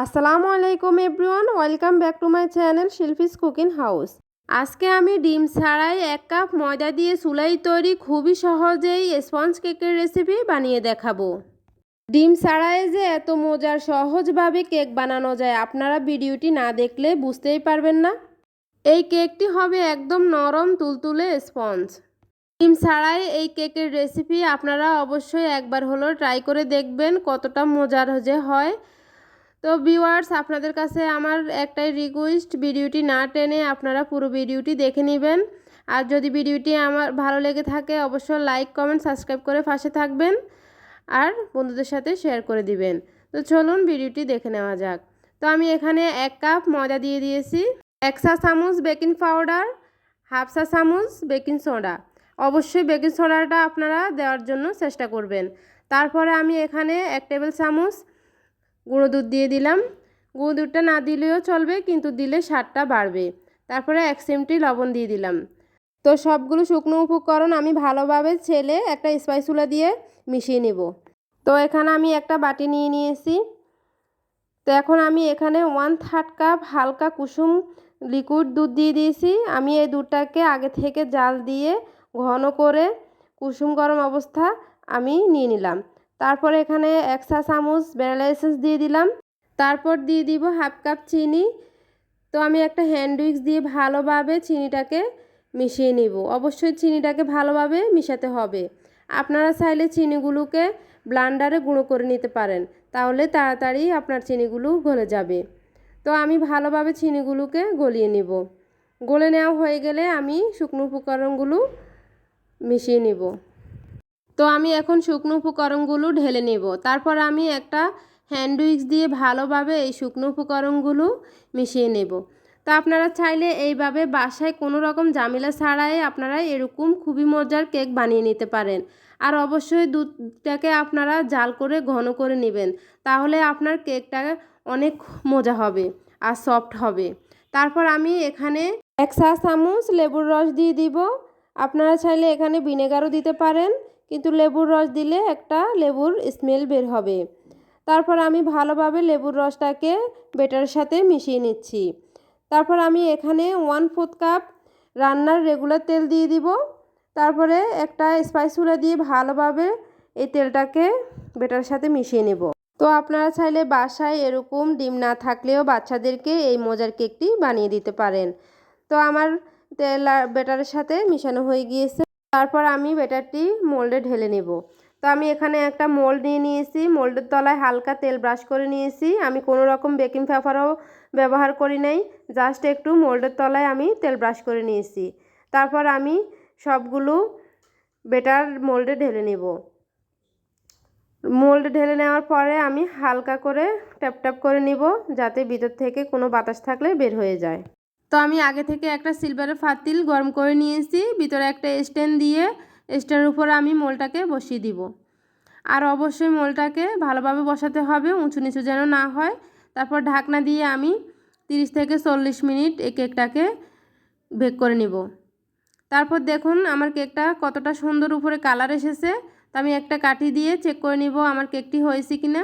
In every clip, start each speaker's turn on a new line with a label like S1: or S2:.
S1: আসসালামু আলাইকুম everyone, welcome back to my channel Shilpi's cooking house. আজকে আমি ডিম ছাড়াই এক কাপ ময়দা দিয়ে চুলাই তৈরি খুবই সহজেই স্পঞ্জ কেকের রেসিপি বানিয়ে দেখাবো। ডিম ছাড়াই যে এত মজার সহজভাবে কেক বানানো যায়, আপনারা ভিডিওটি না দেখলে বুঝতেই পারবেন না। এই কেকটি হবে একদম নরম তুলতুলে স্পঞ্জ। ডিম ছাড়াই এই কেকের রেসিপি আপনারা অবশ্যই একবার হলো ট্রাই করে দেখবেন কতটা মজার যে হয়। তো ভিউয়ার্স আপনাদের কাছে আমার একটাই রিকোয়েস্ট ভিডিওটি না টেনে আপনারা পুরো ভিডিওটি দেখে নেবেন। আর যদি ভিডিওটি আমার ভালো লেগে থাকে, অবশ্যই লাইক কমেন্ট সাবস্ক্রাইব করে পাশে থাকবেন আর বন্ধুদের সাথে শেয়ার করে দিবেন। তো চলুন ভিডিওটি দেখে নেওয়া যাক। তো আমি এখানে এক কাপ ময়দা দিয়ে দিয়েছি, এক চা চামচ বেকিং পাউডার হাফ চা চামচ বেকিং সোডা অবশ্যই বেকিং সোডাটা আপনারা দেওয়ার জন্য চেষ্টা করবেন। তারপরে আমি এখানে এক টেবিল চামচ গুঁড়ো দুধ দিয়ে দিলাম। গুঁড়ো দুধটা না দিলেও চলবে, কিন্তু দিলে স্বাদটা বাড়বে। তারপরে এক সিমটি লবণ দিয়ে দিলাম। তো সবগুলো শুকনো উপকরণ আমি ভালোভাবে ছেলে একটা স্পাইসুলা দিয়ে মিশিয়ে নেব। তো এখানে আমি একটা বাটি নিয়ে নিয়েছি। তো এখন আমি এখানে ওয়ান থার্ড কাপ হালকা কুসুম লিকুইড দুধ দিয়ে দিয়েছি। আমি এই দুধটাকে আগে থেকে জাল দিয়ে ঘন করে কুসুম গরম অবস্থা আমি নিয়ে নিলাম। তারপর এখানে এক চা চামচ ভ্যানিলা দিয়ে দিলাম। তারপর দিয়ে দিব হাফ কাপ চিনি। তো আমি একটা হ্যান্ড উইক্স দিয়ে ভালোভাবে চিনিটাকে মিশিয়ে নিব। অবশ্যই চিনিটাকে ভালোভাবে মিশাতে হবে। আপনারা চাইলে চিনিগুলোকে ব্লান্ডারে গুঁড়ো করে নিতে পারেন। তাহলে তাড়াতাড়ি আপনার চিনিগুলো গলে যাবে। তো আমি ভালোভাবে চিনিগুলোকে গলিয়ে নিব। গলে নেওয়া হয়ে গেলে আমি শুকনো উপকরণগুলো মিশিয়ে নিব। তো আমি এখন শুকনো উপকরণগুলো ঢেলে নেব। তারপর আমি একটা হ্যান্ড উইক্স দিয়ে ভালোভাবে এই শুকনো উপকরণগুলো মিশিয়ে নেব। তো আপনারা চাইলে এইভাবে বাসায় কোনো রকম জামিলা ছাড়াই আপনারা এরকম খুবই মজার কেক বানিয়ে নিতে পারেন। আর অবশ্যই দুধটাকে আপনারা জাল করে ঘন করে নেবেন। তাহলে আপনার কেকটা অনেক মজা হবে আর সফট হবে। তারপর আমি এখানে এক চা চামচ লেবুর রস দিয়ে দিব। আপনারা চাইলে এখানে ভিনেগারও দিতে পারেন। কিন্তু লেবুর রস দিলে একটা লেবুর স্মেল বের হবে। তারপর আমি ভালোভাবে লেবুর রসটাকে বেটার সাথে মিশিয়ে নিচ্ছি। তারপর আমি এখানে ওয়ান ফোর্থ কাপ রান্নার রেগুলার তেল দিয়ে দিব। তারপরে একটা স্পাইসুলা দিয়ে ভালোভাবে এই তেলটাকে বেটার সাথে মিশিয়ে নেব। তো আপনারা চাইলে বাসায় এরকম ডিম না থাকলেও বাচ্চাদেরকে এই মজার কেকটি বানিয়ে দিতে পারেন। তো আমার তেল বেটারের সাথে মিশানো হয়ে গিয়েছে। তারপর আমি বেটারটি মোল্ডে ঢেলে নেব। তো আমি এখানে একটা মোল্ড নিয়ে নিয়েছি। মোল্ডের তলায় হালকা তেল ব্রাশ করে নিয়েছি। আমি কোনো রকম বেকিং পেপারও ব্যবহার করি নাই। জাস্ট একটু মোল্ডের তলায় আমি তেল ব্রাশ করে নিয়েছি। তারপর আমি সবগুলো বেটার মোল্ডে ঢেলে নেব। মোল্ড ঢেলে নেওয়ার পরে আমি হালকা করে ট্যাপ ট্যাপ করে নিব যাতে ভিতর থেকে কোনো বাতাস থাকলে বের হয়ে যায়। তো আমি আগে থেকে একটা সিলভারের ফাতিল গরম করে নিয়েছি, ভিতরে একটা স্ট্যান্ড দিয়ে স্ট্যান্ডের উপরে আমি মোলটাকে বসিয়ে দিব। আর অবশ্যই মোলটাকে ভালোভাবে বসাতে হবে, উঁচু নিচু যেন না হয়। তারপর ঢাকনা দিয়ে আমি তিরিশ থেকে চল্লিশ মিনিট এই কেকটাকে বেক করে নিব। তারপর দেখুন আমার কেকটা কতটা সুন্দর উপরে কালার এসেছে। তো আমি একটা কাঠি দিয়ে চেক করে নিব আমার কেকটি হয়েছে কি না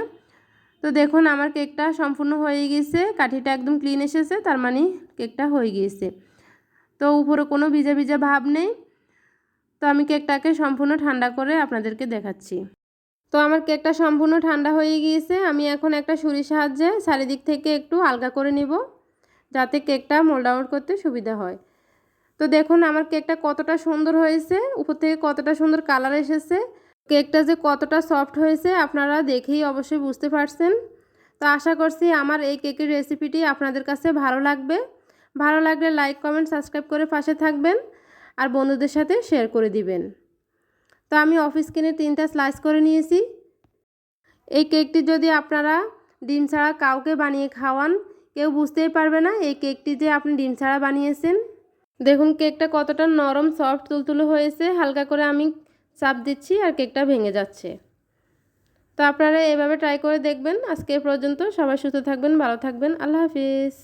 S1: তো দেখুন, আমার কেকটা সম্পূর্ণ হয়ে গিয়েছে। কাঠিটা একদম ক্লিন এসেছে, তার মানে কেকটা হয়ে গিয়েছে। তো উপরে কোনো ভিজা ভিজা ভাব নেই। তো আমি কেকটাকে সম্পূর্ণ ঠান্ডা করে আপনাদেরকে দেখাচ্ছি। তো আমার কেকটা সম্পূর্ণ ঠান্ডা হয়ে গিয়েছে। আমি এখন একটা ছুরির সাহায্যে চারিদিক থেকে একটু আলগা করে নিব, যাতে কেকটা মোল্ড আউট করতে সুবিধা হয়। তো দেখুন, আমার কেকটা কতটা সুন্দর হয়েছে। উপর থেকে কতটা সুন্দর কালার এসেছে। কেকটা যে কতটা সফট হয়েছে আপনারা দেখেই অবশ্যই বুঝতে পারছেন। তো আশা করছি আমার এই কেকের রেসিপিটি আপনাদের কাছে ভালো লাগবে। ভালো লাগলে লাইক, কমেন্ট, সাবস্ক্রাইব করে পাশে থাকবেন আর বন্ধুদের সাথে শেয়ার করে দিবেন। তো আমি অফিস কিনে তিনটা স্লাইস করে নিয়েছি। এই কেকটি যদি আপনারা ডিম ছাড়া কাউকে বানিয়ে খাওয়ান, কেউ বুঝতেই পারবে না এই কেকটি যে আপনি ডিম ছাড়া বানিয়েছেন। দেখুন, কেকটা কতটা নরম, সফট, তুলতুলো হয়েছে। হালকা করে আমি চাপ দিচ্ছি আর কেকটা ভেঙে যাচ্ছে। তো আপনারা এভাবে ট্রাই করে দেখবেন। আজকে পর্যন্ত সবাই সুস্থ থাকবেন, ভালো থাকবেন। আল্লাহ হাফিজ।